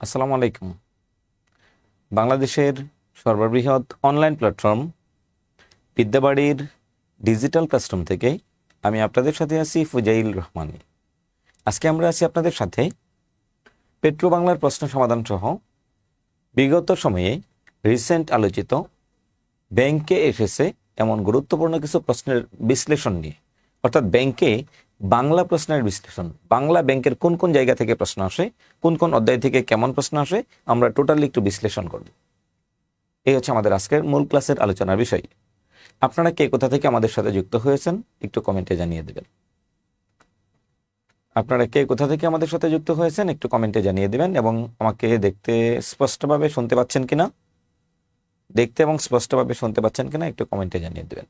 আসসালামু আলাইকুম বাংলাদেশের সর্ববৃহৎ অনলাইন প্ল্যাটফর্ম বিদ্যাবাড়ির ডিজিটাল ক্লাসরুম থেকে আমি আপনাদের সাথে আছি ফুজাইল রহমানি। আজকে আমরা আছি আপনাদের সাথে পেট্রো বাংলার প্রশ্ন সমাধান সহ বিগত সময়ে রিসেন্ট আলোচিত ব্যাংকে এসেছে এমন গুরুত্বপূর্ণ কিছু প্রশ্নের বিশ্লেষণ নিয়ে। অর্থাৎ ব্যাংকে বাংলা প্রশ্নের বিশ্লেষণ, বাংলা ব্যাংকের কোন কোন জায়গা থেকে প্রশ্ন আসে, কোন কোন অধ্যায় থেকে কেমন প্রশ্ন আসে, আমরা টোটালি একটু বিশ্লেষণ করব। এই হচ্ছে আমাদের আজকের মূল ক্লাসের আলোচনার বিষয়। আপনারা কে কোথা থেকে আমাদের সাথে যুক্ত হয়েছেন, একটু কমেন্টে জানিয়ে দেবেন। আপনারা কে কোথা থেকে আমাদের সাথে যুক্ত হয়েছেন, একটু কমেন্টে জানিয়ে দেবেন এবং আমাকে দেখতে স্পষ্টভাবে শুনতে পাচ্ছেন কিনা? দেখতে এবং স্পষ্টভাবে শুনতে পাচ্ছেন কিনা, একটু কমেন্টে জানিয়ে দেবেন।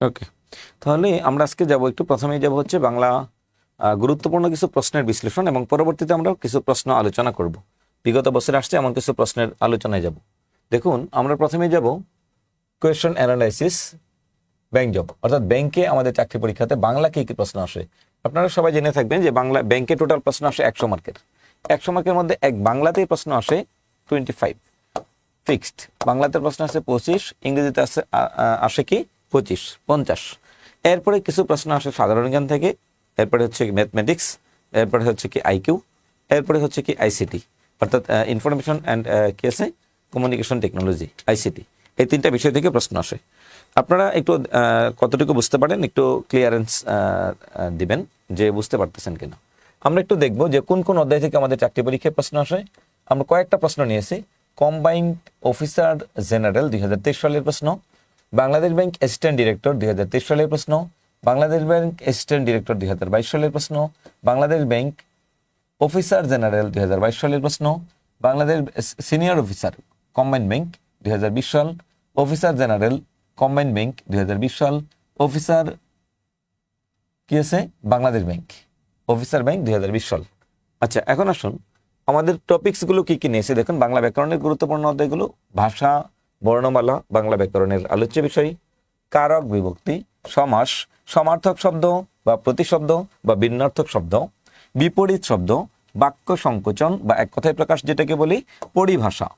ওকে তাহলে আমরা আজকে যাব, একটু প্রথমেই যাব হচ্ছে বাংলা গুরুত্বপূর্ণ কিছু প্রশ্নের বিশ্লেষণ এবং পরবর্তীতে আমরা কিছু প্রশ্ন আলোচনা করব। বিগত বছরে আসছে, এমন কিছু প্রশ্নের আলোচনায় যাব। দেখুন, আমরা প্রথমে যাব কোয়েশন অ্যানালাইসিস ব্যাংক জব অর্থাৎ ব্যাংকে আমাদের চাকরি পরীক্ষাতে বাংলা কি কি প্রশ্ন আসে? আপনারা সবাই জেনে থাকবেন যে বাংলা ব্যাংকে টোটাল প্রশ্ন আসে একশো মার্কের একশো মার্কের মধ্যে এক বাংলাতেই প্রশ্ন আসে টোয়েন্টি ফাইভ ফিক্সড বাংলাতে প্রশ্ন আছে পঁচিশ, ইংরেজিতে আসে আসে কি পঁচিশ, পঞ্চাশ। এরপরে কিছু প্রশ্ন আসে সাধারণ জ্ঞান থেকে। এরপরে হচ্ছে ম্যাথমেটিক্স এরপরে হচ্ছে কি আইকিউ এরপরে হচ্ছে কি আইসিটি অর্থাৎ ইনফরমেশন অ্যান্ড কি আছে? কমিউনিকেশন টেকনোলজি আইসিটি এই তিনটা বিষয় থেকে প্রশ্ন আসে। আপনারা একটু কতটুকু বুঝতে পারেন? একটু ক্লিয়ারেন্স দিবেন যে বুঝতে পারতেছেন কিনা। আমরা একটু দেখব যে কোন কোন অধ্যায় থেকে আমাদের চাকরি পরীক্ষায় প্রশ্ন আসে। আমরা কয়েকটা প্রশ্ন নিয়েছি। কম্বাইন্ড অফিসার জেনারেল দুই হাজার তেইশ সালের প্রশ্ন বাংলাদেশ ব্যাংক অ্যাসিস্ট্যান্ট ডিরেক্টর দুই হাজার তেইশ সালের প্রশ্ন। বাংলাদেশ ব্যাংক অ্যাসিস্ট্যান্ট ডিরেক্টর দুই হাজার বাইশ সালের প্রশ্ন। বাংলাদেশ ব্যাংক অফিসার জেনারেল দুই হাজার বাইশ সালের প্রশ্ন। Bangladesh senior officer combined bank দুই হাজার বিশ সাল। অফিসার জেনারেল কম্বাইন্ড ব্যাংক দুই হাজার বিশ সাল। অফিসার কি আছে? বাংলাদেশ ব্যাংক। অফিসার ব্যাংক দুই হাজার বিশ সাল। আচ্ছা এখন আসুন। আমাদের টপিকসগুলো কী কী নিয়েছে দেখুন, বাংলা ব্যাকরণের গুরুত্বপূর্ণ অধ্যায়গুলো, ভাষা বর্ণমালা বাংলা ব্যাকরণের আলোচ্য বিষয়, কারক বিভক্তি, সমাস, সমার্থক শব্দ বা প্রতিশব্দ বা ভিন্নার্থক শব্দ, বিপরীত শব্দ, বাক্য সংকোচন বা এক কথায় প্রকাশ যেটাকে বলি পরিভাষা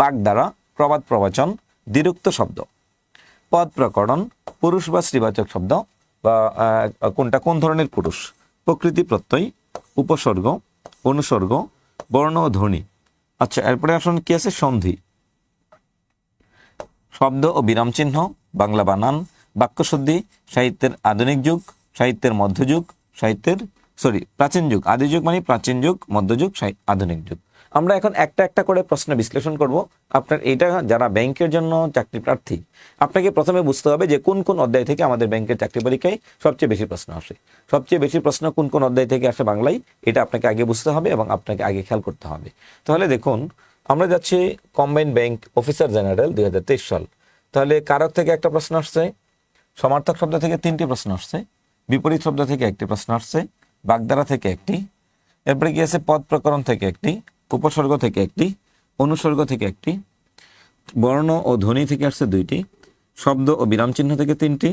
বাগধারা প্রবাদ প্রবচন, দ্বিরুক্ত শব্দ, পদ প্রকরণ, পুরুষ বা স্ত্রীবাচক শব্দ বা কোনটা কোন ধরনের পুরুষ, প্রকৃতি প্রত্যয়, উপসর্গ, অনুসর্গ, বর্ণ ধ্বনি। আচ্ছা এরপরে আসুন কি আছে সন্ধি। শব্দ ও বিরাম চিহ্ন, বাংলা বানান বাক্যশুদ্ধি সাহিত্যের আধুনিক যুগ, সাহিত্যের মধ্যযুগ সাহিত্যের সরি প্রাচীন যুগ। আদি যুগ মানে প্রাচীন যুগ মধ্যযুগ আধুনিক যুগ। আমরা এখন একটা একটা করে প্রশ্ন বিশ্লেষণ করব। আপনার এটা যারা ব্যাংকের জন্য চাকরি প্রার্থী, আপনাকে প্রথমে বুঝতে হবে যে কোন কোন অধ্যায় থেকে আমাদের ব্যাংকের চাকরি পরীক্ষায় সবচেয়ে বেশি প্রশ্ন আসে। সবচেয়ে বেশি প্রশ্ন কোন কোন অধ্যায় থেকে আসে বাংলায়, এটা আপনাকে আগে বুঝতে হবে এবং আপনাকে আগে খেয়াল করতে হবে। তাহলে দেখুন আমরা যাচ্ছি কম্বাইন্ড ব্যাংক অফিসার জেনারেল দুই হাজার তেইশ সাল। তাহলে কারক থেকে একটা প্রশ্ন আসছে, সমার্থক শব্দ থেকে তিনটি প্রশ্ন আসছে, বিপরীত শব্দ থেকে একটি প্রশ্ন আসছে বাগদারা থেকে একটি, এরপরে কি আছে পদ প্রকরণ থেকে একটি, উপসর্গ থেকে একটি, অনুসর্গ থেকে একটি, বর্ণ ও ধ্বনি থেকে আসছে দুইটি, শব্দ ও বিরাম চিহ্ন থেকে তিনটি,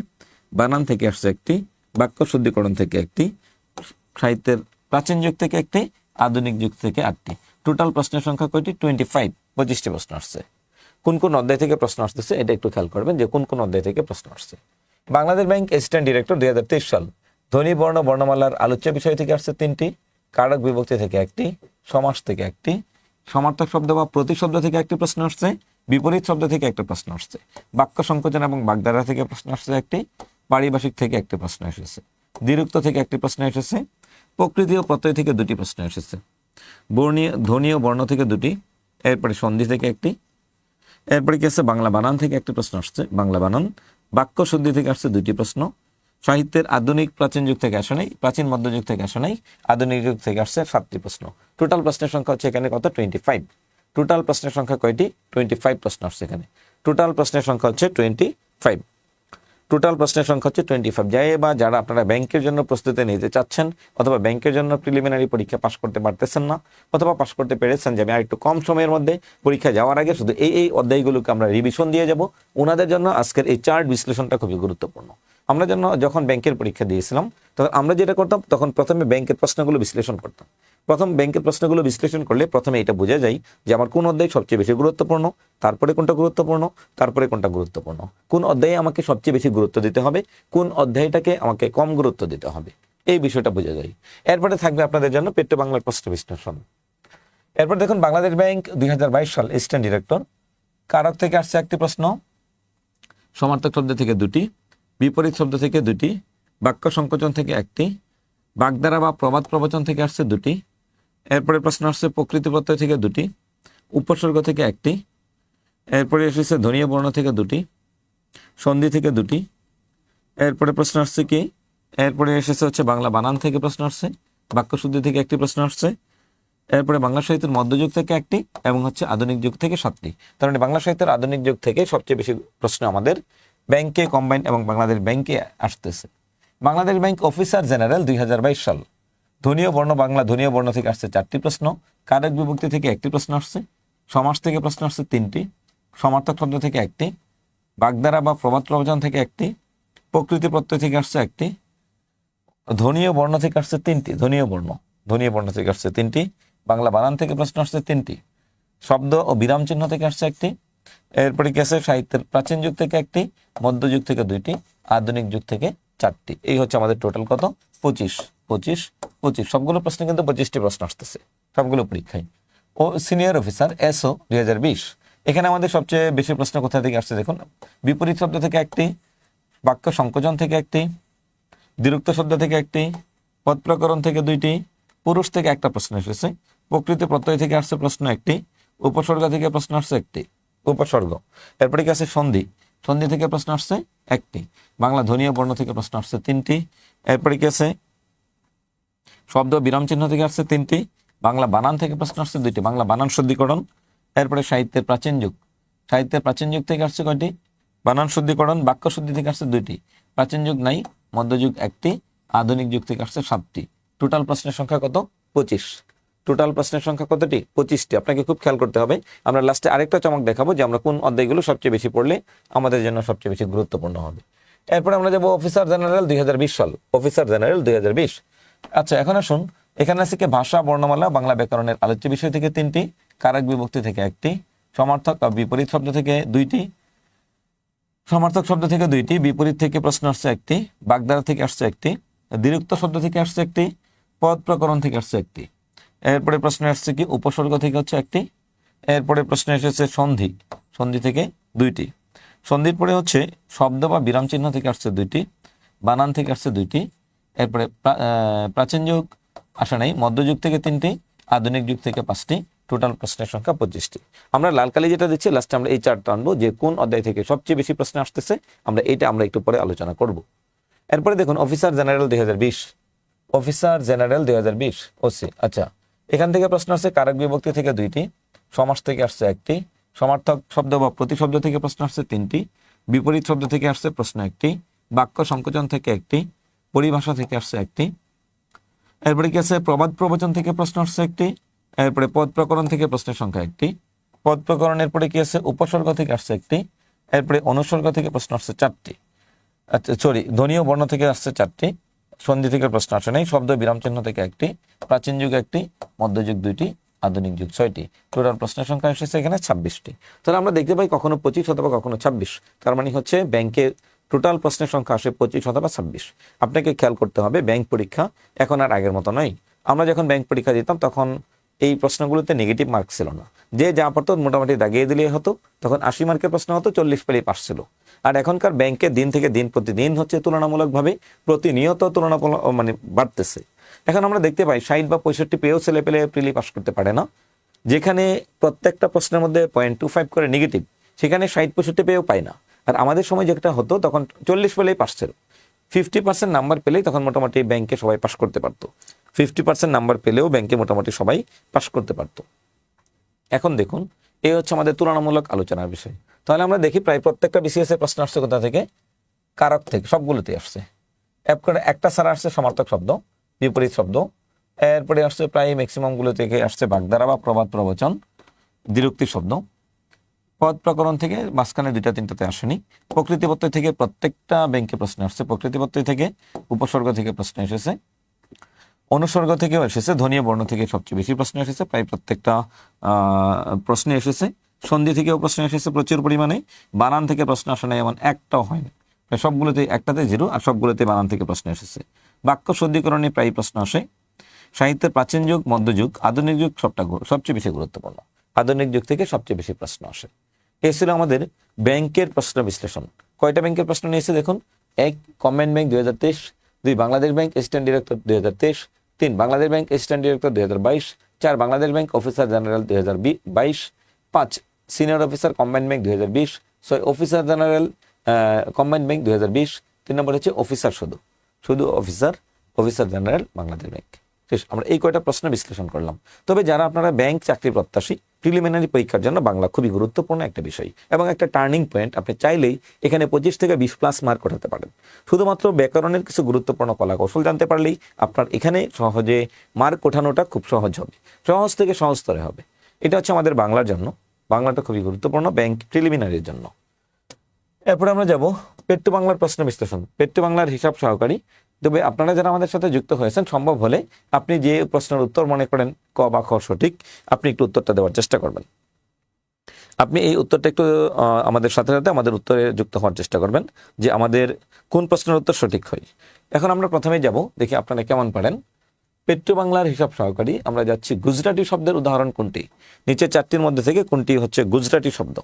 বানান থেকে আসছে একটি, বাক্য শুদ্ধিকরণ থেকে একটি, সাহিত্যের প্রাচীন যুগ থেকে একটি, আধুনিক যুগ থেকে আটটি। টোটাল প্রশ্নের সংখ্যা কয়টি? টোয়েন্টি ফাইভ পঁচিশটি প্রশ্ন আসছে। কোন কোন অধ্যায় থেকে প্রশ্ন আসতেছে? এটা একটু খেয়াল করবেন যে কোন কোন অধ্যায় থেকে প্রশ্ন আসছে। বাংলাদেশ ব্যাংক অ্যাসিস্ট্যান্ট ডিরেক্টর দুই হাজার তেইশ সাল। ধ্বনি বর্ণ বর্ণমালার আলোচ্য বিষয় থেকে আসছে তিনটি, কারক বিভক্তি থেকে একটি, সমাস থেকে একটি, সমার্থক শব্দ বা প্রতিশব্দ থেকে একটি প্রশ্ন আসছে, বিপরীত শব্দ থেকে একটা প্রশ্ন আসছে, বাক্য সংকোচন এবং বাগধারা থেকে প্রশ্ন আসছে একটি, পারিভাষিক থেকে একটি প্রশ্ন এসেছে, দ্বিরুক্ত থেকে একটি প্রশ্ন এসেছে, প্রকৃতি ও প্রত্যয় থেকে দুটি প্রশ্ন এসেছে। বর্ণীয় ধ্বনি ও বর্ণ থেকে দুটি, এরপরে সন্ধি থেকে একটি, এরপরে কি আছে বাংলা বানান থেকে একটি প্রশ্ন আসছে, বাংলা বানান। বাক্য সন্ধি থেকে আসছে দুটি প্রশ্ন। সাহিত্যের আধুনিক প্রাচীন যুগ থেকে আসে নাই, প্রাচীন মধ্যযুগ থেকে আসে নাই, আধুনিক যুগ থেকে আসছে সাতটি প্রশ্ন। টোটাল প্রশ্নের সংখ্যা হচ্ছে এখানে কত? টোয়েন্টি ফাইভ টোটাল প্রশ্নের সংখ্যা কয়টি? টোয়েন্টি ফাইভ প্রশ্ন আসছে এখানে। টোটাল প্রশ্নের সংখ্যা হচ্ছে টোয়েন্টি ফাইভ টোটাল প্রশ্নের সংখ্যা হচ্ছে টোয়েন্টি ফাইভ যাই বা যারা আপনারা ব্যাংকের জন্য প্রস্তুতি নিতে চাচ্ছেন অথবা ব্যাংকের জন্য প্রিলিমিনারি পরীক্ষা পাশ করতে পারতেছেন না অথবা পাশ করতে পেরেছেন যে আমি আরেকটু কম সময়ের মধ্যে পরীক্ষা যাওয়ার আগে শুধু এই এই অধ্যায়গুলোকে আমরা রিভিশন দিয়ে যাব ওনাদের জন্য আজকের এই চার্ট বিশ্লেষণটা খুবই গুরুত্বপূর্ণ। আমরা জন্য যখন ব্যাংকের পরীক্ষা দিয়েছিলাম, তখন আমরা যেটা করতাম, তখন প্রথমে ব্যাংকের প্রশ্নগুলো বিশ্লেষণ করতাম। প্রথম ব্যাংকের প্রশ্নগুলো বিশ্লেষণ করলে প্রথমে এটা বোঝা যায় যে আমার কোন অধ্যায় সবচেয়ে বেশি গুরুত্বপূর্ণ, তারপরে কোনটা গুরুত্বপূর্ণ, তারপরে কোনটা গুরুত্বপূর্ণ। কোন অধ্যায়ে আমাকে সবচেয়ে বেশি গুরুত্ব দিতে হবে, কোন অধ্যায়টাকে আমাকে কম গুরুত্ব দিতে হবে। এই বিষয়টা বোঝা যায়। এরপরে থাকবে আপনাদের জন্য পেট্য বাংলার প্রশ্ন বিশ্লেষণ। এরপর দেখুন, বাংলাদেশ ব্যাংক দুই হাজার বাইশ সাল এসিস্ট্যান্ট ডিরেক্টর। কারক থেকে আসছে একটি প্রশ্ন। সমার্থক শব্দ থেকে দুটি, বিপরীত শব্দ থেকে দুটি, বাক্য সংকোচন থেকে একটি, বাগদারা বা প্রবাদ প্রবচন থেকে আসছে দুটি এরপরে প্রশ্ন আসছে, প্রকৃতি প্রত্যয় থেকে দুটি, উপসর্গ থেকে একটি, এরপরে এসেছে ধনীয় বর্ণ থেকে দুটি, সন্ধি থেকে দুটি, এরপরে প্রশ্ন আসছে কি? এরপরে এসেছে হচ্ছে বাংলা বানান থেকে প্রশ্ন আসছে, বাক্যশুদ্ধি থেকে একটি প্রশ্ন আসছে, এরপরে বাংলা সাহিত্যের মধ্যযুগ থেকে একটি এবং হচ্ছে আধুনিক যুগ থেকে সাতটি। তার মানে বাংলা সাহিত্যের আধুনিক যুগ থেকে সবচেয়ে বেশি প্রশ্ন আমাদের ব্যাংকে কম্বাইন এবং বাংলাদেশ ব্যাংকে আসতেছে। বাংলাদেশ ব্যাংক অফিসার জেনারেল দুই হাজার বাইশ সাল। ধনীয় বর্ণ বাংলা ধনীয় বর্ণ থেকে আসছে চারটি প্রশ্ন। কারক বিভক্তি থেকে একটি প্রশ্ন আসছে। সমাজ থেকে প্রশ্ন আসছে তিনটি। সমার্থক শব্দ থেকে একটি। বাগদারা বা প্রবাদ প্রবচন থেকে একটি। প্রকৃতি প্রত্যয় থেকে আসছে একটি। ধনীয় বর্ণ থেকে আসছে তিনটি। ধনীয় বর্ণ। ধনীয় বর্ণ থেকে আসছে তিনটি। বাংলা বানান থেকে প্রশ্ন আসছে তিনটি। শব্দ ও বিরাম চিহ্ন থেকে আসছে একটি। এরপরে আছে? সাহিত্যের প্রাচীন যুগ থেকে একটি মধ্যযুগ থেকে দুইটি, আধুনিক যুগ থেকে চারটি। এই হচ্ছে আমাদের টোটাল কত? পঁচিশ। পঁচিশ পঁচিশ। সবগুলো প্রশ্নে কিন্তু পঁচিশটি প্রশ্ন আসতেছে, সবগুলো পরীক্ষায়। ও সিনিয়র অফিসার এসও দুই হাজার বিশ। এখানে আমাদের সবচেয়ে বেশি প্রশ্ন কোথা থেকে আসছে দেখুন? বিপরীত শব্দ থেকে একটি, বাক্য সংকোচন থেকে একটি দ্বিরুক্ত শব্দ থেকে একটি, পদ প্রকরণ থেকে দুইটি, পুরুষ থেকে একটা প্রশ্ন এসেছে। প্রকৃতি প্রত্যয় থেকে আসছে প্রশ্ন একটি, উপসর্গ থেকে প্রশ্ন আসছে একটি, উপসর্গ। এরপরে কি আছে সন্ধি? সন্ধি থেকে প্রশ্ন আসছে একটি, বাংলা ধনীয় বর্ণ থেকে প্রশ্ন আসছে তিনটি। এরপরে কি আছে শব্দ বিরাম চিহ্ন থেকে আসছে তিনটি, বাংলা বানান থেকে প্রশ্ন আসছে দুইটি, বাংলা বানান শুদ্ধিকরণ, এরপরে সাহিত্যের প্রাচীন যুগ। সাহিত্যের প্রাচীন যুগ থেকে আসছে কয়টি? বানান শুদ্ধিকরণ, বাক্য শুদ্ধি থেকে আসছে দুইটি। প্রাচীন যুগ নাই মধ্যযুগ একটি, আধুনিক যুগ থেকে আসছে সাতটি। টোটাল প্রশ্নের সংখ্যা কত? পঁচিশ। টোটাল প্রশ্নের সংখ্যা কতটি? পঁচিশটি। আপনাকে খুব খেয়াল করতে হবে। আমরা লাস্টে আরেকটা চমক দেখাবো যে আমরা কোন অধ্যায়গুলো সবচেয়ে বেশি পড়লে আমাদের জন্য সবচেয়ে বেশি গুরুত্বপূর্ণ হবে। এরপরে আমরা যাব অফিসার জেনারেল দুই হাজার বিশ সাল। অফিসার জেনারেল দুই হাজার বিশ। আচ্ছা এখন আসুন। এখানে আছে কি ভাষা, বর্ণমালা, বাংলা ব্যাকরণের আলোচ্য বিষয় থেকে তিনটি, কারক বিভক্তি থেকে একটি, সমার্থক বা বিপরীত শব্দ থেকে দুইটি, সমার্থক শব্দ থেকে দুইটি, বিপরীত থেকে প্রশ্ন আসছে একটি, বাগধারা থেকে আসছে একটি, দ্বিরুক্ত শব্দ থেকে আসছে একটি, পদ প্রকরণ থেকে আসছে একটি। এরপরে প্রশ্ন আসছে কি উপসর্গ থেকে হচ্ছে একটি, এরপরে প্রশ্ন এসেছে সন্ধি সন্ধি থেকে দুইটি। সন্ধির পরে হচ্ছে শব্দ বা বিরাম চিহ্ন থেকে আসছে দুইটি, বানান থেকে আসছে দুইটি এরপরে প্রাচীন যুগ আসা নাই মধ্যযুগ থেকে তিনটি, আধুনিক যুগ থেকে পাঁচটি টোটাল প্রশ্নের সংখ্যা পঁচিশটি। আমরা লাল কালি যেটা দিচ্ছি লাস্টে আমরা এই চারটা আনব, যে কোন অধ্যায় থেকে সবচেয়ে বেশি প্রশ্ন আসতেছে, আমরা এটা আমরা একটু পরে আলোচনা করব। এরপরে দেখুন অফিসার জেনারেল দুই অফিসার জেনারেল দুই বিশ ওসি আচ্ছা এখান থেকে প্রশ্ন আসছে, কারক বিভক্তি থেকে দুইটি, সমাস থেকে আসছে একটি, সমার্থক শব্দ বা প্রতিশব্দ থেকে প্রশ্ন আসছে তিনটি, বিপরীত শব্দ থেকে আসছে প্রশ্ন একটি, বাক্য সংকোচন থেকে একটি পরিভাষা থেকে আসছে একটি। এরপরে কি আছে? প্রবাদ প্রবচন থেকে প্রশ্ন আসছে একটি। এরপরে পদ প্রকরণ থেকে প্রশ্নের সংখ্যা একটি। পদ প্রকরণের পরে কি আছে? উপসর্গ থেকে আসছে একটি। এরপরে অনুসর্গ থেকে প্রশ্ন আসছে চারটি। আচ্ছা সরি ধ্বনীয় বর্ণ থেকে আসছে চারটি। সন্ধি থেকে প্রশ্ন আসে নাই। শব্দ বিরাম চিহ্ন থেকে একটি। প্রাচীন যুগ একটি মধ্যযুগ দুইটি, আধুনিক যুগ ছয়টি। টোটাল প্রশ্নের সংখ্যা এসেছে এখানে ছাব্বিশটি। তাহলে আমরা দেখতে পাই কখনো পঁচিশ অথবা কখনো ছাব্বিশ। তার মানে হচ্ছে ব্যাংকের টোটাল প্রশ্নের সংখ্যা আসে পঁচিশ অথবা ছাব্বিশ। আপনাকে খেয়াল করতে হবে, ব্যাংক পরীক্ষা এখন আর আগের মতো নয়। আমরা যখন ব্যাংক পরীক্ষা দিতাম, তখন এই প্রশ্নগুলোতে নেগেটিভ মার্ক ছিল না। যে যা পারতো মোটামুটি দাগিয়ে দিলেই হতো, তখন আশি মার্কের প্রশ্ন হতো, চল্লিশ পেলেই পাস ছিল। আর এখনকার ব্যাংকে দিন থেকে দিন প্রতিদিন হচ্ছে তুলনামূলকভাবে প্রতিনিয়ত তুলনা মানে বাড়তেছে। এখন আমরা দেখতে পাই, ষাট বা পঁয়ষট্টি পেয়েও ছেলে পেলে প্রিলি পাস করতে পারে না। যেখানে প্রত্যেকটা প্রশ্নের মধ্যে পয়েন্ট টু ফাইভ করে নেগেটিভ সেখানে ষাট, পঁয়ষট্টি পেয়েও পায় না। আর আমাদের সময় যেটা হতো, তখন চল্লিশ পেলেই পাস ছিল। ফিফটি পার্সেন্ট নাম্বার পেলেই তখন মোটামুটি ব্যাংকে সবাই পাস করতে পারতো। ফিফটি পার্সেন্ট নাম্বার পেলেও ব্যাংকে মোটামুটি সবাই পাস করতে পারতো। এখন দেখুন, এই হচ্ছে আমাদের তুলনামূলক আলোচনার বিষয়। তাহলে আমরা দেখি প্রায় প্রত্যেকটা বিসিএস এর প্রশ্ন আসছে কোথা থেকে? কারক থেকে, সবগুলোতে আসছে। একটা ছাড়া আসছে সমার্থক শব্দ, বিপরীত শব্দ। এরপরে আসছে প্রায় ম্যাক্সিমামগুলো থেকে আসছে বাগদারা বা প্রবাদ প্রবচন, দ্বিরুক্তি শব্দ। পদ প্রকরণ থেকে মাঝখানে দুইটা, তিনটাতে আসেনি। প্রকৃতিপত্র থেকে প্রত্যেকটা ব্যাংকে প্রশ্ন আসছে। প্রকৃতিপত্র থেকে উপসর্গ থেকে প্রশ্ন এসেছে। অনুসর্গ থেকেও এসেছে। ধনীয় বর্ণ থেকে সবচেয়ে বেশি প্রশ্ন এসেছে। প্রায় প্রত্যেকটা প্রশ্নে এসেছে। সন্ধি থেকেও প্রশ্ন এসেছে প্রচুর পরিমাণে। বানান থেকে প্রশ্ন আসে না এমন একটাও হয়নি। সবগুলোতে একটাতে জিরো আর সবগুলোতে বানান থেকে প্রশ্ন এসেছে। বাক্য শুদ্ধিকরণে প্রায় প্রশ্ন আসে। সাহিত্যের প্রাচীন যুগ, মধ্যযুগ, আধুনিক যুগ সবটা সবচেয়ে বেশি গুরুত্বপূর্ণ। আধুনিক যুগ থেকে সবচেয়ে বেশি প্রশ্ন আসে। এ ছিল আমাদের ব্যাংকের প্রশ্ন বিশ্লেষণ। কয়টা ব্যাংকের প্রশ্ন নিয়েছে দেখুন? এক, কমেন্ট ব্যাংক দুই হাজার তেইশ, দুই, বাংলাদেশ ব্যাংক অ্যাসিস্ট্যান্ট ডিরেক্টর দুই হাজার তেইশ, তিন, বাংলাদেশ ব্যাংক অ্যাসিস্ট্যান্ট ডিরেক্টর দুই হাজার বাইশ, চার, বাংলাদেশ ব্যাংক অফিসার জেনারেল দুই হাজার বাইশ পাঁচ, সিনিয়র অফিসার কম্বাইন্ড ব্যাংক দুই হাজার বিশ, ছয়, অফিসার জেনারেল কম্বাইন্ড ব্যাংক দুই হাজার বিশ, তিন নম্বর হচ্ছে অফিসার শুধু। শুধু officer officer general, Bangladesh bank. শেষ, আমরা এই কয়টা প্রশ্ন বিশ্লেষণ করলাম। তবে যারা আপনারা ব্যাংক চাকরি প্রত্যাশী প্রিলিমিনারি পরীক্ষার জন্য বাংলা খুবই গুরুত্বপূর্ণ একটা বিষয় এবং একটা টার্নিং পয়েন্ট আপনি চাইলেই এখানে পঁচিশ থেকে বিশ প্লাস মার্ক ওঠাতে পারেন। শুধুমাত্র ব্যাকরণের কিছু গুরুত্বপূর্ণ কলা কৌশল জানতে পারলেই আপনার এখানে সহজে মার্ক ওঠানোটা খুব সহজ হবে, সহজ থেকে সহজ স্তরে হবে। এটা হচ্ছে আমাদের বাংলার জন্য, বাংলাটা খুবই গুরুত্বপূর্ণ, ব্যাংক প্রিলিমিনারির জন্য। এরপরে আমরা যাব পেট্টু বাংলার প্রশ্ন বিশ্লেষণ। পেট্টু বাংলার হিসাব সহকারী তবে আপনারা যারা আমাদের সাথে যুক্ত হয়েছেন, সম্ভব হলে আপনি যে প্রশ্নের উত্তর মনে করেন, ক বা খ সঠিক, আপনি একটু উত্তরটা দেওয়ার চেষ্টা করবেন। আপনি এই উত্তরটা একটু আমাদের সাথে সাথে আমাদের উত্তরে যুক্ত হওয়ার চেষ্টা করবেন, যে আমাদের কোন প্রশ্নের উত্তর সঠিক হয়। এখন আমরা প্রথমে যাব, দেখি আপনারা কেমন পারেন। পেট্টু বাংলার হিসাব সহকারী আমরা যাচ্ছি, গুজরাটি শব্দের উদাহরণ কোনটি? নিচে চারটির মধ্যে থেকে কোনটি হচ্ছে গুজরাটি শব্দ?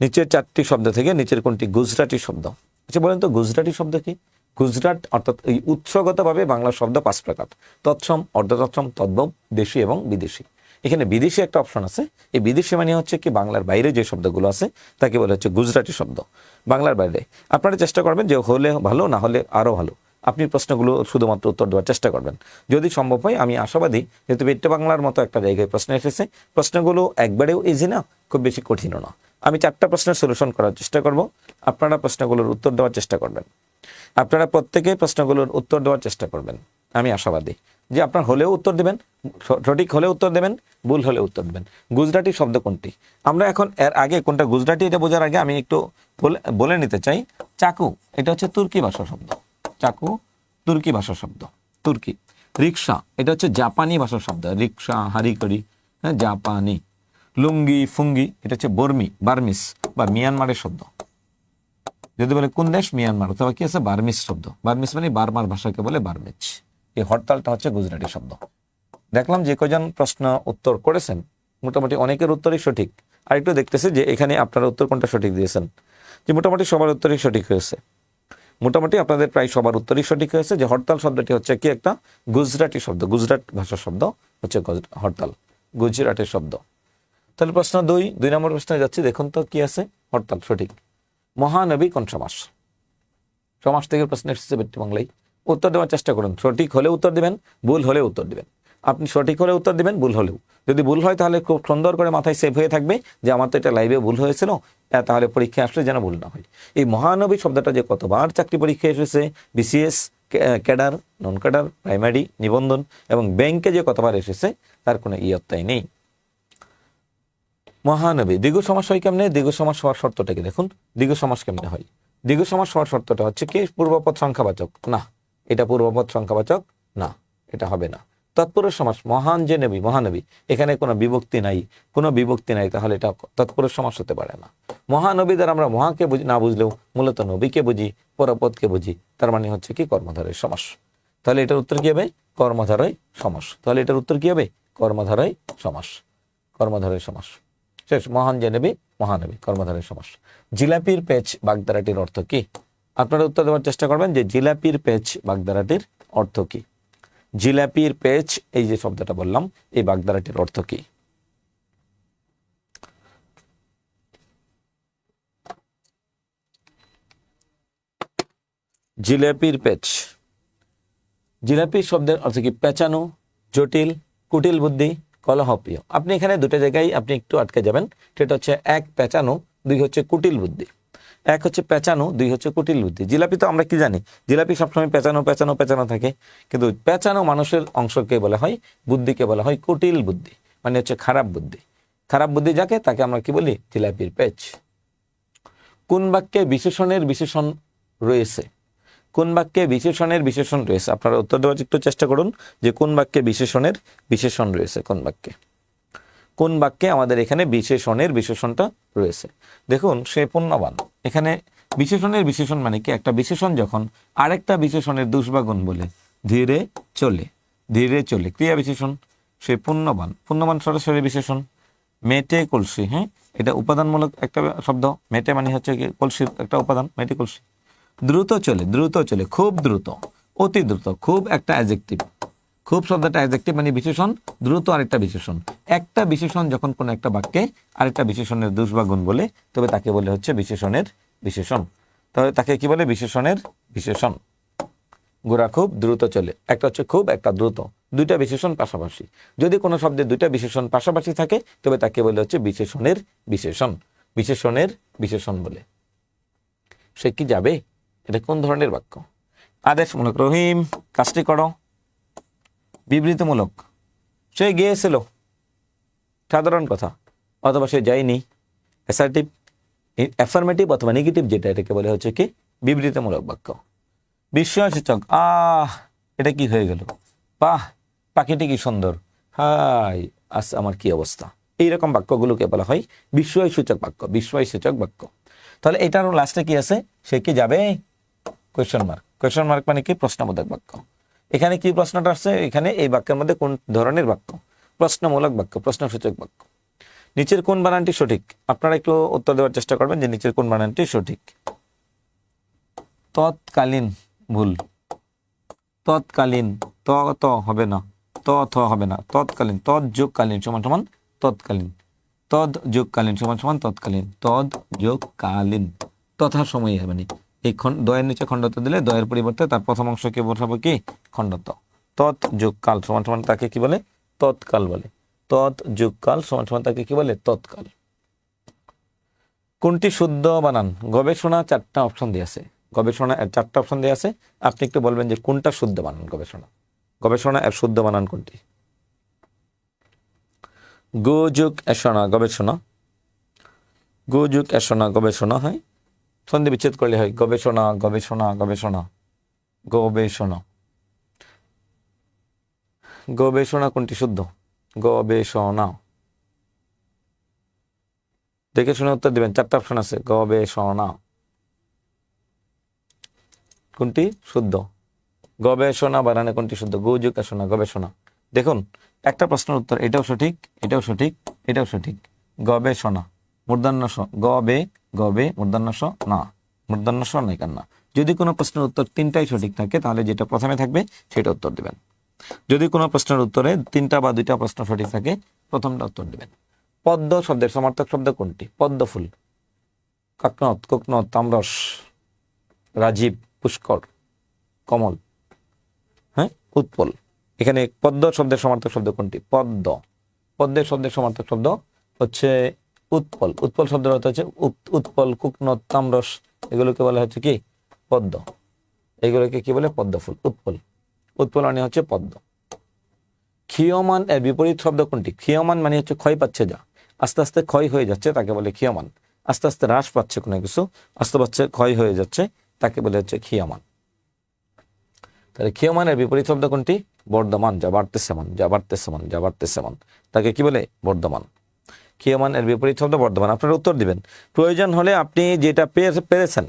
নিচের চারটি শব্দ থেকে নিচের কোনটি গুজরাটি শব্দ? আচ্ছা বলেন তো, গুজরাটি শব্দ কি? গুজরাট অর্থাৎ এই উৎসগতভাবে বাংলা শব্দ পাঁচ প্রকার তৎসম, অর্ধতৎসম, তদ্ভব, দেশি এবং বিদেশি। এখানে বিদেশি একটা অপশন আছে। এই বিদেশি মানে হচ্ছে কি বাংলার বাইরে যে শব্দগুলো আছে, তাকে বলা হচ্ছে গুজরাটি শব্দ। বাংলার বাইরে। আপনারা চেষ্টা করবেন যে হলে ভালো, না হলে আরও ভালো। আপনি প্রশ্নগুলো শুধুমাত্র উত্তর দেওয়ার চেষ্টা করবেন। যদি সম্ভব হয়, আমি আশাবাদী যেহেতু পেট্টে বাংলার মতো একটা জায়গায় প্রশ্ন এসেছে। প্রশ্নগুলো একবারেও ইজি না, খুব বেশি কঠিনও না। আমি চারটা প্রশ্নের সলিউশন করার চেষ্টা করব। আপনারা প্রশ্নগুলোর উত্তর দেওয়ার চেষ্টা করবেন। আপনারা প্রত্যেকে প্রশ্নগুলোর উত্তর দেওয়ার চেষ্টা করবেন। আমি আশাবাদী যে আপনার হলেও উত্তর দেবেন, সঠিক হলে উত্তর দেবেন, ভুল হলে উত্তর দেবেন। গুজরাটি শব্দ কোনটি? আমরা এখন এর আগে কোনটা গুজরাটি এটা বোঝার আগে আমি একটু বলে বলে নিতে চাই। চাকু, এটা হচ্ছে তুর্কি ভাষা শব্দ। চাকু, তুর্কি ভাষা শব্দ। তুর্কি। রিক্সা, এটা হচ্ছে জাপানি ভাষা শব্দ। রিক্সা, হারিকড়ি হ্যাঁ জাপানি। লুঙ্গি, ফুঙ্গি, এটা হচ্ছে বর্মি, বার্মিস বা মিয়ানমারের শব্দ। যদি বলে কোন দেশ মিয়ানমার অথবা কি আছে? বার্মিস শব্দ। বার্মিস মানে বার্মার ভাষাকে বলে বার্মিজ। এই হরতালটা হচ্ছে গুজরাটি শব্দ। দেখলাম যে কজন প্রশ্ন উত্তর করেছেন। মোটামুটি অনেকের উত্তরই সঠিক। আর একটু দেখতেছি যে এখানে আপনারা উত্তর কোনটা সঠিক দিয়েছেন। যে মোটামুটি সবার উত্তরই সঠিক হয়েছে। মোটামুটি আপনাদের প্রায় সবার উত্তরই সঠিক হয়েছে যে হরতাল শব্দটি হচ্ছে কি একটা? গুজরাটি শব্দ। গুজরাট ভাষার শব্দ হচ্ছে হরতাল। গুজরাটের শব্দ। তাহলে প্রশ্ন দুই দুই নম্বর প্রশ্নে যাচ্ছি। দেখুন তো কি আছে? হরতাল সঠিক। মহানবী কোন সমাস? সমাস থেকে প্রশ্ন এসেছে ব্যক্তি বাংলায়। উত্তর দেওয়ার চেষ্টা করুন। সঠিক হলে উত্তর দিবেন, ভুল হলে উত্তর দিবেন। আপনি সঠিক হলে উত্তর দিবেন, ভুল হলেও। যদি ভুল হয় তাহলে খুব সুন্দর করে মাথায় সেভ হয়ে থাকবে যে আমার তো এটা লাইভে ভুল হয়েছিল তাহলে পরীক্ষায় আসলে যেন ভুল না হয়। এই মহানবী শব্দটা যে কতবার চাকরি পরীক্ষায় এসেছে BCS cadre non cadre primary নিবন্ধন এবং ব্যাংকে যে কতবার এসেছে, তার কোনো ইয়ত্তাই নেই। মহানবী, দীর্ঘ সমাস হয় কেমনে? দীর্ঘ সমাস হওয়ার শর্তটা কি? দেখুন, দীর্ঘ সমাস কেমনে হয়? দীর্ঘ সমাস হওয়ার শর্তটা হচ্ছে কি? পূর্বপদ সংখ্যাবাচক। না, এটা পূর্বপদ সংখ্যাবাচক না, এটা হবে না। তৎপুরুষ সমাস মহান যে নবী, মহানবী, এখানে কোনো বিভক্তি নাই। কোনো বিভক্তি নাই, তাহলে এটা তৎপুরুষ সমাস হতে পারে না। মহানবী দ্বারা আমরা মহাকে বুঝি, না বুঝলেও মূলত নবীকে বুঝি, পরপদকে বুঝি, তার মানে হচ্ছে কি? কর্মধারয় সমাস। তাহলে এটার উত্তর কি হবে? কর্মধারয় সমাস। তাহলে এটার উত্তর কি হবে? কর্মধারয় সমাস। কর্মধারয় সমাস। শেষ মহান যে নেবী, মহানবী, কর্মধারের সমাস জিলাপির পেচ বাগদারাটির অর্থ কি? আপনারা উত্তর দেওয়ার চেষ্টা করবেন যে জিলাপির পেচ বাগদারাটির অর্থ কি? জিলাপির পেচ, এই যে শব্দটা বললাম, এই বাগদারাটির অর্থ কি? জিলাপির পেচ। জিলাপি শব্দের অর্থ কি? পেঁচানো, জটিল, কুটিল বুদ্ধি কলহপ্রিয়। আপনি এখানে দুটো জায়গায় আপনি একটু আটকে যাবেন। সেটা হচ্ছে এক পেঁচানো দুই হচ্ছে কুটিল বুদ্ধি। এক হচ্ছে পেঁচানো দুই হচ্ছে কুটিল বুদ্ধি। জিলাপি তো আমরা কি জানি? জিলাপি সবসময় পেঁচানো পেঁচানো পেঁচানো থাকে। কিন্তু পেঁচানো মানুষের অংশকে বলা হয়, বুদ্ধিকে বলা হয় কুটিল বুদ্ধি। মানে হচ্ছে খারাপ বুদ্ধি। খারাপ বুদ্ধি যাকে, তাকে আমরা কি বলি? জিলাপির পেচ। কোন বাক্যে বিশেষণের বিশেষণ রয়েছে? কোন বাক্যে বিশেষণের বিশেষণ রয়েছে? আপনারা উত্তর দেওয়ার একটু চেষ্টা করুন যে কোন বাক্যে বিশেষণের বিশেষণ রয়েছে, কোন বাক্যে। কোন বাক্যে আমাদের এখানে বিশেষণের বিশেষণটা রয়েছে? দেখুন, সে পুণ্যবান। এখানে বিশেষণের বিশেষণ মানে কি? একটা বিশেষণ যখন আরেকটা বিশেষণের দুষ্বাগুণ বলে, ধীরে চলে ধীরে চলে। ক্রিয়া বিশেষণ, সে পুণ্যবান। পুণ্যবান সরাসরি বিশেষণ, মেটে কলসি হ্যাঁ? এটা উপাদানমূলক একটা শব্দ। মেটে মানে হচ্ছে কলসির একটা উপাদান, মেটে কলসি। দ্রুত চলে দ্রুত চলে, খুব দ্রুত, অতি দ্রুত, খুব একটা অ্যাজেক্টিভ খুব শব্দটা অ্যাডজেক্টিভ মানে বিশেষণ, দ্রুত আরেকটা বিশেষণ। একটা বিশেষণ যখন কোনো একটা বাক্যে আরেকটা বিশেষণের দোষ বা গুণ বলে, তবে তাকে বলে হচ্ছে বিশেষণের বিশেষণ। তবে তাকে কি বলে? বিশেষণের বিশেষণ। গোড়া খুব দ্রুত চলে, একটা হচ্ছে খুব, একটা দ্রুত, দুইটা বিশেষণ পাশাপাশি। যদি কোনো শব্দে দুইটা বিশেষণ পাশাপাশি থাকে, তবে তাকে বলে হচ্ছে বিশেষণের বিশেষণ বিশেষণের বিশেষণ বলে। সে কি যাবে? এটা কোন ধরনের বাক্য? আদেশমূলক। রহিম, কাজটি করো। বিবৃতিমূলক। সে গিয়েছিল। সাধারণ কথা। অথবা সে যায়নি। অ্যাসার্টিভ অ্যাফার্মেটিভ অথবা নেগেটিভ যেটা এটাকে বলে হচ্ছে কি? বিবৃতিমূলক বাক্য। বিস্ময়সূচক। আহ, এটা কি হয়ে গেল? বাহ, পাখিটি কি সুন্দর। হাই, আস, আমার কি অবস্থা? এইরকম বাক্যগুলোকে বলা হয় বিস্ময়সূচক বাক্য বিস্ময়সূচক বাক্য। তাহলে এটার লাস্টে কি আছে? সে কি যাবে? কোয়েশ্চন মার্ক কোয়েশ্চন মার্ক মানে কি? প্রশ্নবোধক বাক্য। এখানে কি প্রশ্নটা আসছে? এখানে এই বাক্যের মধ্যে কোন ধরনের বাক্য? প্রশ্নমূলক বাক্য, প্রশ্নসূচক বাক্য। নিচের কোন বানানটি সঠিক? আপনারা একটু উত্তর দেওয়ার চেষ্টা করবেন যে নিচের কোন বানানটি সঠিক। তৎকালীন ভুল। তৎকালীন ত ত হবে না। ত, থ হবে না। তৎকালীন তৎ যোগকালীন সমান সমান তৎকালীন। তদ যোগকালীন সমান সমান তৎকালীন। তদ যোগকালীন তথা সময়ে মানে এই দয়ের নিচে খণ্ডত দিলে দয়ের পরিবর্তে তার প্রথম অংশকে বসাবো কি? খণ্ডত তৎ যোগকাল সমান সমান তাকে কি বলে? তৎকাল বলে। তৎ যোগকাল সমান সমান তাকে কি বলে? তৎকাল। কোনটি শুদ্ধ বানান গবেষণা চারটা অপশন দিয়ে আছে। গবেষণা, এর চারটা অপশন দিয়ে আছে। আপনি একটু বলবেন যে কোনটা শুদ্ধ বানান গবেষণা? গবেষণা, এর শুদ্ধ বানান কোনটি? গো যুগ এসনা গবেষণা। গো যুগ এসনা গবেষণা হয়। সন্ধি বিচ্ছেদ করলে হয়, গবেষণা গবেষণা গবেষণা গবেষণা। গবেষণা কোনটি শুদ্ধ? গবেষণা। দেখে শুনে উত্তর দিবেন, চারটা অপশন আছে, গবেষণা। কোনটি শুদ্ধ? গবেষণা বানানে কোনটি শুদ্ধ? গোযোগাসনা গবেষণা। দেখুন, একটা প্রশ্নের উত্তর, এটাও সঠিক এটাও সঠিক এটাও সঠিক। গবেষণা। মূর্ধন্য স গবে গবে মূর্ধন্য স না। মূর্ধন্য স নাই কান্না। যদি কোনো প্রশ্নের উত্তর তিনটাই সঠিক থাকে, তাহলে যেটা প্রথমে থাকবে, সেটা উত্তর দিবেন। যদি কোনো প্রশ্নের উত্তরে তিনটা বা দুইটা প্রশ্ন সঠিক থাকে, প্রথমটা উত্তর দিবেন। পদ্ম শব্দের সমার্থক শব্দ কোনটি? পদ্ম ফুল। কাকনত কোকনত তামরস, রাজীব, পুষ্কর, কমল হ্যাঁ উৎপল। এখানে পদ্ম শব্দের সমার্থক শব্দ কোনটি? পদ্ম। পদ্মের শব্দের সমার্থক শব্দ হচ্ছে উৎপল। উৎপল শব্দের অর্থ হচ্ছে উৎপল কুকনত তামরস। এগুলোকে বলা হচ্ছে কি? পদ্ম। এগুলোকে কি বলে? পদ্ম ফুল উৎপল। উৎপল মানে হচ্ছে পদ্ম। ক্ষীয়মান এর বিপরীত শব্দ কোনটি? ক্ষীয়মান মানে হচ্ছে ক্ষয় পাচ্ছে যা। আস্তে আস্তে ক্ষয় হয়ে যাচ্ছে, তাকে বলে ক্ষীয়মান। আস্তে আস্তে হ্রাস পাচ্ছে কোনো কিছু, আস্তে পাচ্ছে ক্ষয় হয়ে যাচ্ছে, তাকে বলে হচ্ছে ক্ষীয়মান। তাহলে ক্ষীয়মানের বিপরীত শব্দ কোনটি? বর্ধমান, যা বাড়তেছে মান, যা বাড়তেছে মান, যা বাড়তেছে মান। তাকে কি বলে? বর্ধমান। ক্ষীয়মান এর বিপরীত শব্দ বর্ধমান। আপনারা উত্তর দিবেন। প্রয়োজন হলে আপনি যেটা পেরেছেন,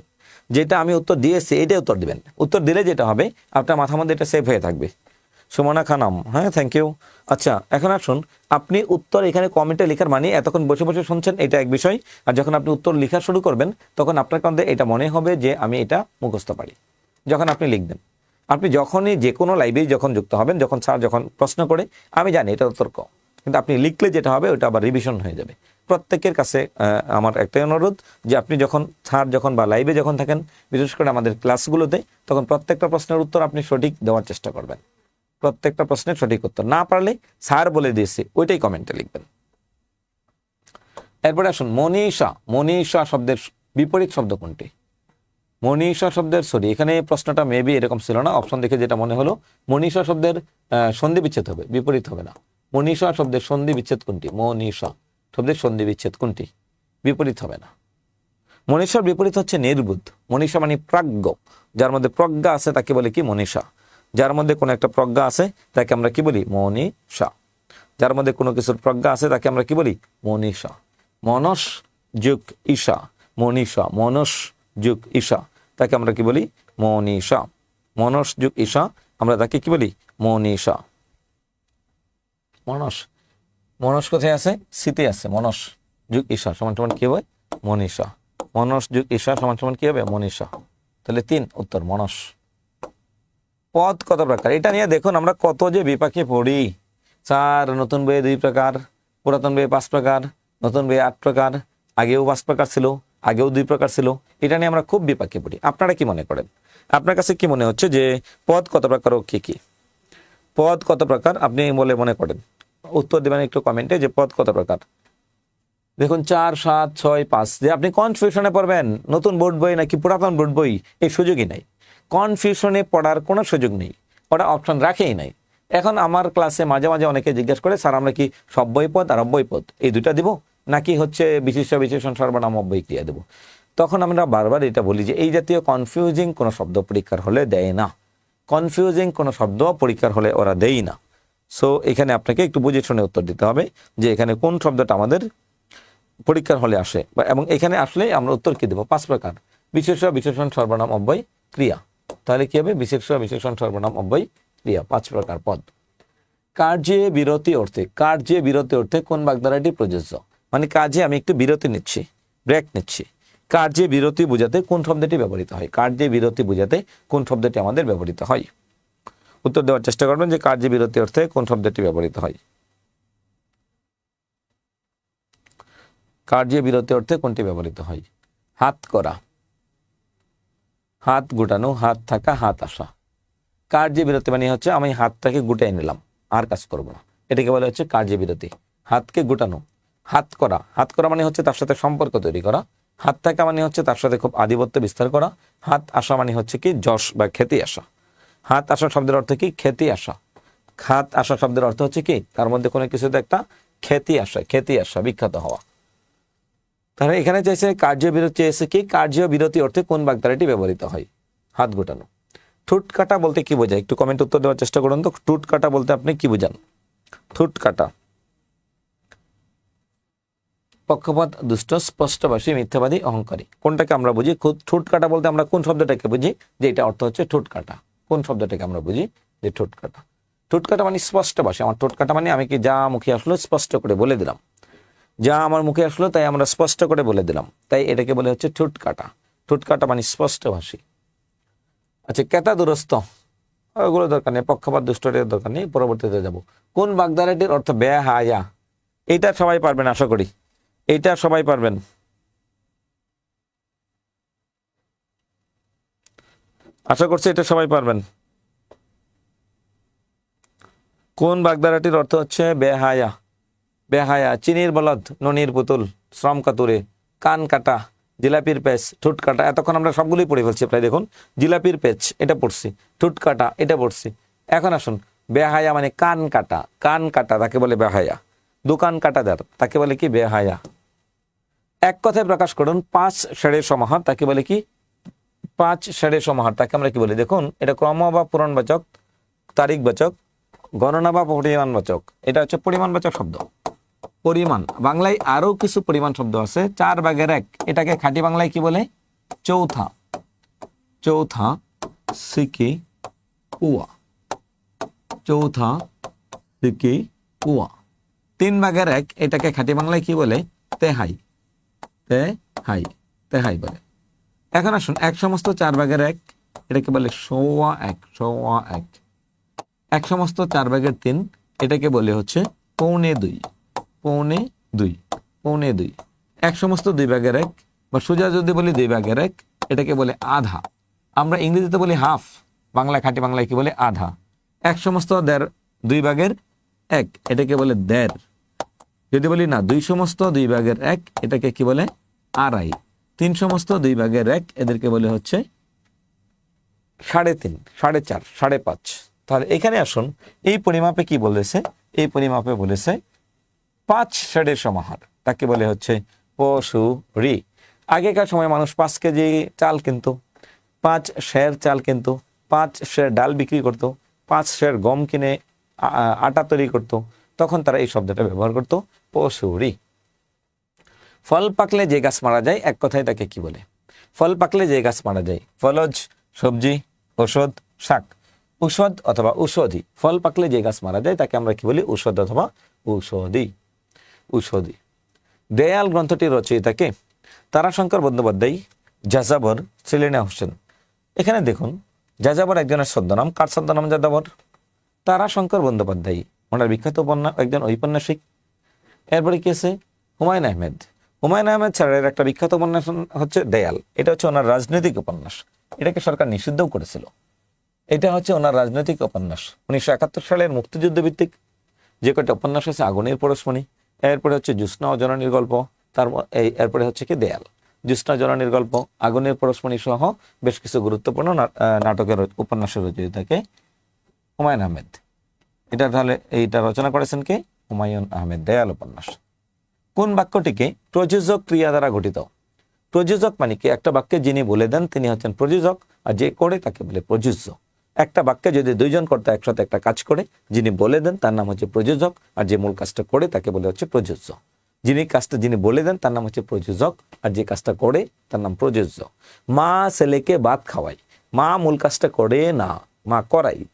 যেটা আমি উত্তর দিয়েছি, এটাই উত্তর দিবেন। উত্তর দিলে যেটা হবে, আপনার মাথার মধ্যে এটা সেভ হয়ে থাকবে। সুমনা খানাম হ্যাঁ থ্যাংক ইউ আচ্ছা এখন আসুন, আপনি উত্তর এখানে কমেন্টে লেখার মানে এতক্ষণ বসে বসে শুনছেন, এটা এক বিষয়। আর যখন আপনি উত্তর লেখা শুরু করবেন, তখন আপনার কাছে এটা মনে হবে যে আমি এটা মুখস্থ পারি। যখন আপনি লিখবেন, আপনি যখনই যে কোনো লাইব্রেরি যখন যুক্ত হবেন, যখন স্যার যখন প্রশ্ন করে, আমি জানি এটা উত্তর ক। কিন্তু আপনি লিখলে যেটা হবে, ওটা আবার রিভিশন হয়ে যাবে। প্রত্যেকের কাছে আমার একটাই অনুরোধ যে আপনি যখন স্যার যখন বা লাইভে যখন থাকেন, বিশেষ করে আমাদের ক্লাসগুলোতে তখন প্রত্যেকটা প্রশ্নের উত্তর আপনি সঠিক দেওয়ার চেষ্টা করবেন। প্রত্যেকটা প্রশ্নের সঠিক উত্তর। না পারলে স্যার বলে দিয়েছে, ওইটাই কমেন্টে লিখবেন। এরপরে আসুন, মনীষা। মনীষা শব্দের বিপরীত শব্দ কোনটি? মনীষা শব্দের সরি এখানে প্রশ্নটা মেবি এরকম ছিল না অপশন দেখে যেটা মনে হলো, মনীষা শব্দের সন্ধি বিচ্ছেদ হবে, বিপরীত হবে না। মনীষা শব্দের সন্ধি বিচ্ছেদ কোনটি? মনীষা শব্দের সন্ধি বিচ্ছেদ কোনটি? বিপরীত হবে না। মনীষার বিপরীত হচ্ছে নির্বুদ্ধ। মনীষা মানে প্রাজ্ঞ। যার মধ্যে প্রজ্ঞা আছে তাকে বলে কি? মনীষা। যার মধ্যে কোনো একটা প্রজ্ঞা আছে তাকে আমরা কি বলি? মনীষা। যার মধ্যে কোনো কিছুর প্রজ্ঞা আছে তাকে আমরা কি বলি? মনীষা। মনস যুগ ঈশা। মনীষা। মনস যুগ ঈশা। তাকে আমরা কি বলি? মনীষা। মনস যুগ ঈশা। আমরা তাকে কি বলি? মনীষা। মনস। মনস কোথায় আছে? শীতে আছে। মনস যুগ ঈশা সমান সমান কি হবে? মনীষা মনস যুগ ঈশা সমান সমান কি হবে? মনীষা তাহলে তিন উত্তর, মনস। পদ কত প্রকার? এটা নিয়ে দেখুন, আমরা কত যে বিপাকে পড়ি। চার, নতুন বইয়ে দুই প্রকার, পুরাতন বইয়ে পাঁচ প্রকার, নতুন বইয়ে আট প্রকার, আগেও পাঁচ প্রকার ছিল, আগেও দুই প্রকার ছিল। এটা নিয়ে আমরা খুব বিপাকে পড়ি। আপনারা কি মনে করেন? আপনার কাছে কি মনে হচ্ছে যে পদ কত প্রকার ও কি কি? পদ কত প্রকার? আপনি বলে মনে করেন। উত্তর দেবেন একটু কমেন্টে যে পদ কত প্রকার। দেখুন, চার, সাত, ছয়, পাঁচ, যে আপনি কনফিউশনে পড়বেন, নতুন বোর্ড বই নাকি পুরাতন বোর্ড বই, এই সুযোগই নাই। কনফিউশনে পড়ার কোনো সুযোগ নেই ওরা অপশন রাখেই নাই। এখন আমার ক্লাসে মাঝে মাঝে অনেকে জিজ্ঞেস করে, স্যার, আমরা কি সব্বই পদ আর অব্যয় পদ? এই দুটা দিব? নাকি হচ্ছে বিশিষ্ট বিশেষণ সর্বনাম অব্যয় ক্রিয়া দেবো? তখন আমরা বারবার এটা বলি যে, এই জাতীয় কনফিউজিং কোনো শব্দ পরীক্ষার হলে দেয় না। কনফিউজিং কোনো শব্দ পরীক্ষার হলে ওরা দেয় না। সো এখানে আপনাকে একটু বুঝে শুনে উত্তর দিতে হবে যে এখানে কোন শব্দটা আমাদের পরীক্ষার হলে আসে বা এবং এখানে আসলে আমরা উত্তর কি দেবো? পাঁচ প্রকার। বিশেষ বিশেষণ, সর্বনাম, অব্যয়, ক্রিয়া। তাহলে কি হবে? বিশেষ বিশেষণ, সর্বনাম, অব্যয়, ক্রিয়া। পাঁচ প্রকার পদ। কার্যে বিরতি অর্থে, কার্যে বিরতি অর্থে কোন বাগধারাটি প্রযোজ্য? মানে কাজে আমি একটু বিরতি নিচ্ছি, ব্রেক নিচ্ছি। কার্যে বিরতি বোঝাতে কোন শব্দটি ব্যবহৃত হয়? কার্যে বিরতি বোঝাতে কোন শব্দটি আমাদের ব্যবহৃত হয়? উত্তর দেওয়ার চেষ্টা করবেন যে কার্যে বিরতি অর্থে কোন শব্দটি ব্যবহৃত হয়। কার্যে বিরতি অর্থে কোনটি ব্যবহৃত হয়? হাত করা। হাত গুটানো, হাত থাকা, হাত আসা। কার্যে বিরতি মানে হচ্ছে আমি হাতটাকে গুটাই নিলাম, আর কাজ করব না। এটাকে বলা হচ্ছে কার্যে বিরতি। হাতকে গুটানো, হাত করা। হাত করা মানে হচ্ছে তার সাথে সম্পর্ক তৈরি করা। হাত থাকা মানে হচ্ছে তার সাথে খুব আধিপত্য বিস্তার করা। হাত আসা মানে হচ্ছে কি যশ বা খ্যাতি আসা। হাত আসা শব্দের অর্থ কি? খ্যাতি আসা। হাত আসা শব্দের অর্থ হচ্ছে কি? তার মধ্যে কোনো কিছুতে একটা খ্যাতি আসা খ্যাতি আসা, বিখ্যাত হওয়া। তাহলে এখানে চাইছে কার্য বিরতি চেয়েছে কি? কার্য বিরতি অর্থে কোন বাগধারাটি ব্যবহৃত হয়? হাত গোটানো। ঠুট কাটা বলতে কি বোঝায়? একটু কমেন্ট উত্তর দেওয়ার চেষ্টা করুন তো। ঠুট কাটা বলতে আপনি কি বোঝান? ঠুট কাটা। পক্ষপাত, দুষ্ট, স্পষ্টভাষী, মিথ্যাবাদী, অহংকারী। কোনটাকে আমরা বুঝি? খুদ ঠুট কাটা বলতে আমরা কোন শব্দটাকে বুঝি? যে এটা অর্থ হচ্ছে ঠুট কাটা কোন শব্দটাকে আমরা বুঝি? যে ঠোঁট কাটা ঠোঁট কাটা মানে স্পষ্ট ভাষা আমার ঠোঁট কাটা মানে আমি কি যা মুখে আসলো স্পষ্ট করে বলে দিলাম। যা আমার মুখে আসলো তাই আমরা স্পষ্ট করে বলে দিলাম। তাই এটাকে বলে হচ্ছে ঠোঁট কাটা ঠোঁট কাটা মানে স্পষ্ট ভাষী আচ্ছা কেতা দুরস্ত। ওগুলো দরকার নেই। পক্ষপাত দুষ্টরের দরকার নেই। পরবর্তীতে যাব। কোন বাগদারাটির অর্থ ব্যয় হায়া? এটা সবাই পারবেন, আশা করি। এইটা সবাই পারবেন। আশা করছি এটা সবাই পারবেন। কোন বাগদারাটির অর্থ হচ্ছে বেহায়া? বেহায়া, চিনির বলদ, ননির পুতুল, শ্রম কাতুরে, কান কাটা, জিলাপির পেচ, ঠুট কাটা। এতক্ষণ আমরা সবগুলোই পড়ে ফেলছি প্রায় দেখুন। জিলাপির পেচ, এটা পড়ছি। ঠুট কাটা, এটা পড়ছি। এখন আসুন, বেহায়া মানে কান কাটা। কান কাটা, তাকে বলে বেহায়া। দোকান কাটাদার তাকে বলে কি বেহায়া। এক কথায় প্রকাশ করুন, পাঁচ ষাঁড়ের সমাহার, তাকে বলে কি, পাঁচ ষাঁড়ের সমাহার। তাকে আমরা কি বলি? দেখুন, এটা ক্রম বা পূরণবাচক তারিখবাচক গণনা বা পরিমাণবাচক এটা হচ্ছে পরিমাণবাচক শব্দ। পরিমাণ। বাংলায় আরও কিছু পরিমাণ শব্দ আছে, চার ভাগের এক। এটাকে খাঁটি বাংলায় কি বলে? চৌথা। চৌথা সিকি পুয়া চৌথা সিকি পুয়া তিন ভাগের এক, এটাকে খাঁটি বাংলায় কি বলে? তেহাই। তে হাই তে হাই বলে। এখন আসুন, এক সমস্ত চার ভাগের এক, এটাকে বলে সোয়া এক সোয়া এক। এক সমস্ত চার ভাগের তিন, এটাকে বলে হচ্ছে পৌনে দুই। পৌনে দুই পৌনে দুই। এক সমস্ত দুই ভাগের এক, বা সোজা যদি বলি দুই ভাগের এক, এটাকে বলে আধা। আমরা ইংরেজিতে বলি হাফ বাংলা খাঁটি বাংলায় কি বলে আধা। এক সমস্ত দেড়, দুই ভাগের এক, এটাকে বলে দেড়। যদি বলি না, দুই সমস্ত, দুই ভাগের এক, এটাকে কি বলে? আড়াই। তিন সমস্ত, দুই ভাগের এক, এদেরকে বলে হচ্ছে সাড়ে তিন, সাড়ে চার, সাড়ে পাঁচ। তাহলে এখানে আসুন, এই পরিমাপে কি বলেছে? এই পরিমাপে বলেছে পাঁচ শেডের সমাহার। তাকে বলে হচ্ছে পশু রি আগেকার সময় মানুষ পাঁচ কেজি চাল কিনতো, পাঁচ শের চাল কিনতো, পাঁচ শের ডাল বিক্রি করতো, পাঁচ শের গম কিনে আটা তৈরি করতো তখন তারা এই শব্দটা ব্যবহার করতো, পশুরি। ফল পাকলে যে গাছ মারা যায়, এক কথায় তাকে কি বলে? ফল পাকলে যে গাছ মারা যায়, ফলজ, সবজি, ঔষধ, শাক। ঔষধ অথবা ঔষধি। ফল পাকলে যে গাছ মারা যায়, তাকে আমরা কি বলি? ঔষধ অথবা ঔষধি। ঔষধি। দেয়াল গ্রন্থটির রচয়িতাকে তারাশঙ্কর বন্দ্যোপাধ্যায়, যাযাবর সেলিনা হোসেন। এখানে দেখুন, যাযাবর একজনের ছদ্মনাম কার ছদ্মনাম যাযাবর? তারাশঙ্কর বন্দ্যোপাধ্যায় ওনার বিখ্যাত উপন্যাস একজন ঔপন্যাসিক। এরপরে কি আছে? হুমায়ুন আহমেদ। হুমায়ুন আহমেদ স্যারের একটা বিখ্যাত উপন্যাস হচ্ছে দেয়াল। এটা হচ্ছে ওনার রাজনৈতিক উপন্যাস। এটাকে সরকার নিষিদ্ধও করেছিল। এটা হচ্ছে ওনার রাজনৈতিক উপন্যাস। উনিশশো একাত্তর সালের মুক্তিযুদ্ধ ভিত্তিক যে কয়টা উপন্যাস আছে? আগুনের পরশমণি, এরপরে হচ্ছে জ্যোৎস্না ও জননীর গল্প, তার এই এরপরে হচ্ছে কি দেয়াল। জ্যোৎস্না জননীর গল্প, আগুনের পরশমণি সহ বেশ কিছু গুরুত্বপূর্ণ নাটকের উপন্যাসের রচয়িতাকে হুমায়ুন আহমেদ এটা তাহলে এইটা রচনা করেছেন কে? হুমায়ুন আহমেদ, দেয়াল উপন্যাস। কোন বাক্যটিকে প্রযোজক ক্রিয়া দ্বারা গঠিত? প্রযোজক মানে কি? একটা বাক্যে যিনি বলে দেন, তিনি হচ্ছেন প্রযোজক, আর যে করে তাকে বলে প্রযোজ্য। একটা বাক্যে যদি দুইজন কর্তা একসাথে একটা কাজ করে, যিনি বলে দেন, তার নাম হচ্ছে প্রযোজক, আর যে মূল কাজটা করে, তাকে বলে হচ্ছে প্রযোজ্য। যিনি কাজটা, যিনি বলে দেন, তার নাম হচ্ছে প্রযোজক, আর যে কাজটা করে, তার নাম প্রযোজ্য। মা ছেলেকে ভাত খাওয়ায়। মা মূল কাজটা করে না, মা করাই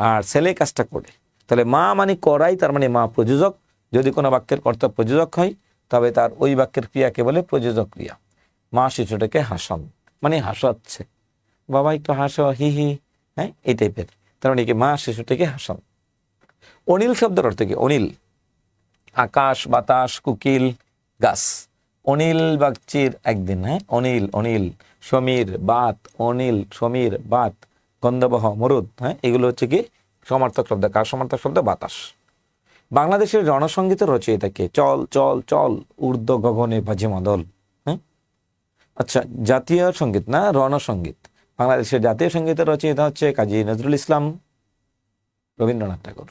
আর ছেলে কাজটা করে। তাহলে মা মানে করাই, তার মানে মা প্রযোজক। যদি কোনো বাক্যের কর্তা প্রযোজক হয়, তবে তার ওই বাক্যের ক্রিয়াকে বলে প্রযোজক ক্রিয়া। মা শিশুটাকে হাসান মানে হাসাচ্ছে। বাবা একটু হাসো, হি হি হ্যাঁ এই টাইপের তার মানে কি, মা শিশুটাকে হাসান। অনিল শব্দের অর্থ কি? অনিল। আকাশ, বাতাস, কুকিল, গাছ। অনিল বাগচির একদিন হ্যাঁ অনিল অনিল। সমীর, বাত, অনিল, সমীর, বাত। গন্ধবহ, মরুদ হ্যাঁ? এগুলো হচ্ছে কি? সমার্থক শব্দ। কার সমার্থক শব্দ? বাতাস। বাংলাদেশের জনসঙ্গীতের রচয়িতাকে চল চল চল, ঊর্ধ্ব গগনে বাজে মাদল হ্যাঁ? আচ্ছা জাতীয় সংগীত না? রণসঙ্গীত। বাংলাদেশের জাতীয় সঙ্গীতের রচয়িতা হচ্ছে কাজী নজরুল ইসলাম, রবীন্দ্রনাথ ঠাকুর।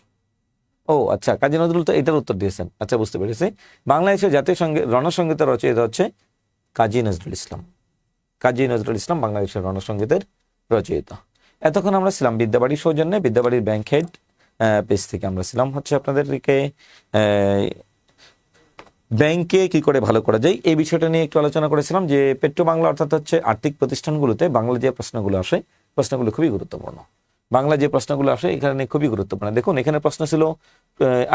ও আচ্ছা কাজী নজরুল তো এটার উত্তর দিয়েছেন। আচ্ছা বুঝতে পেরেছি। বাংলাদেশের জাতীয় সংগীত রণসঙ্গীতের রচয়িতা হচ্ছে কাজী নজরুল ইসলাম। কাজী নজরুল ইসলাম বাংলাদেশের রণসঙ্গীতের রচয়িতা এতক্ষণ আমরা ছিলাম বিদ্যাবাড়ির সৌজন্যে, বিদ্যাবাড়ির ব্যাংক হেড পেজ থেকে আমরা ছিলাম হচ্ছে আপনাদেরকে ব্যাংকে কি করে ভালো করা যায় এই বিষয়টা নিয়ে একটু আলোচনা করেছিলাম যে পেট্রো বাংলা অর্থাৎ হচ্ছে আর্থিক প্রতিষ্ঠানগুলোতে বাংলা যে প্রশ্নগুলো আসে, প্রশ্নগুলো খুবই গুরুত্বপূর্ণ। বাংলা যে প্রশ্নগুলো আসে, এখানে খুবই গুরুত্বপূর্ণ। দেখুন, এখানে প্রশ্ন ছিল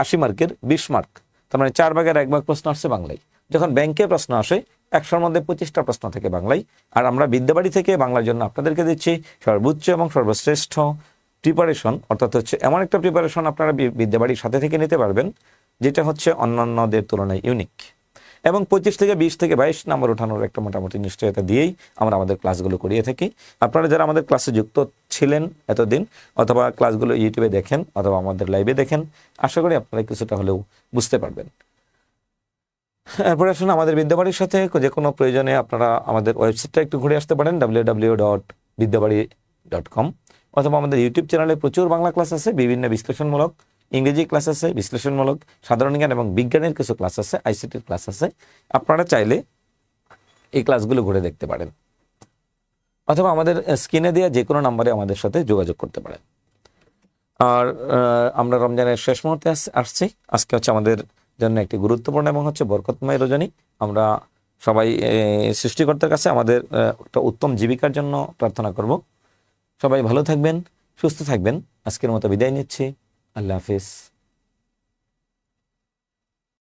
আশি মার্কের বিশ মার্ক, তার মানে চার ভাগের এক ভাগ প্রশ্ন আসছে বাংলায়। যখন ব্যাংকে প্রশ্ন আসে, একশোর মধ্যে পঁচিশটা প্রশ্ন থাকে বাংলায়। আর আমরা বিদ্যাবাড়ি থেকে বাংলার জন্য আপনাদেরকে দিচ্ছি সর্বোচ্চ এবং সর্বশ্রেষ্ঠ প্রিপারেশন অর্থাৎ হচ্ছে এমন একটা প্রিপারেশন আপনারা বিদ্যাবাড়ির সাথে থেকে নিতে পারবেন, যেটা হচ্ছে অন্যান্যদের তুলনায় ইউনিক এবং পঁচিশ থেকে বিশ থেকে বাইশ নম্বর ওঠানোর একটা মোটামুটি নিশ্চয়তা দিয়েই আমরা আমাদের ক্লাসগুলো করিয়ে থাকি। আপনারা যারা আমাদের ক্লাসে যুক্ত ছিলেন এতদিন, অথবা ক্লাসগুলো ইউটিউবে দেখেন, অথবা আমাদের লাইভে দেখেন, আশা করি আপনারা কিছুটা হলেও বুঝতে পারবেন। এরপরে আসুন আমাদের বিদ্যাবাড়ির সাথে। যে কোনো প্রয়োজনে আপনারা আমাদের ওয়েবসাইটটা একটু ঘুরে আসতে পারেন W dot Bidyabari dot com অথবা আমাদের ইউটিউব চ্যানেলে প্রচুর বাংলা ক্লাস আছে, বিভিন্ন বিশ্লেষণমূলক, ইংরেজি ক্লাস আছে, বিশ্লেষণমূলক, সাধারণ জ্ঞান এবং বিজ্ঞানের কিছু ক্লাস আছে আইসিটির ক্লাস আছে। আপনারা চাইলে এই ক্লাসগুলো ঘুরে দেখতে পারেন। অথবা আমাদের স্ক্রিনে দেওয়া যে কোনো নাম্বারে আমাদের সাথে যোগাযোগ করতে পারেন। আর আমরা রমজানের শেষ মুহূর্তে আস- আসছি। আজকে হচ্ছে আমাদের জন্য একটি গুরুত্বপূর্ণ এবং হচ্ছে বরকতময় রজনী। আমরা সবাই সৃষ্টিকর্তার কাছে আমাদের একটা উত্তম জীবিকার জন্য প্রার্থনা করব। সবাই ভালো থাকবেন, সুস্থ থাকবেন। আজকের মতো বিদায় নিচ্ছি। আল্লাহ হাফিজ।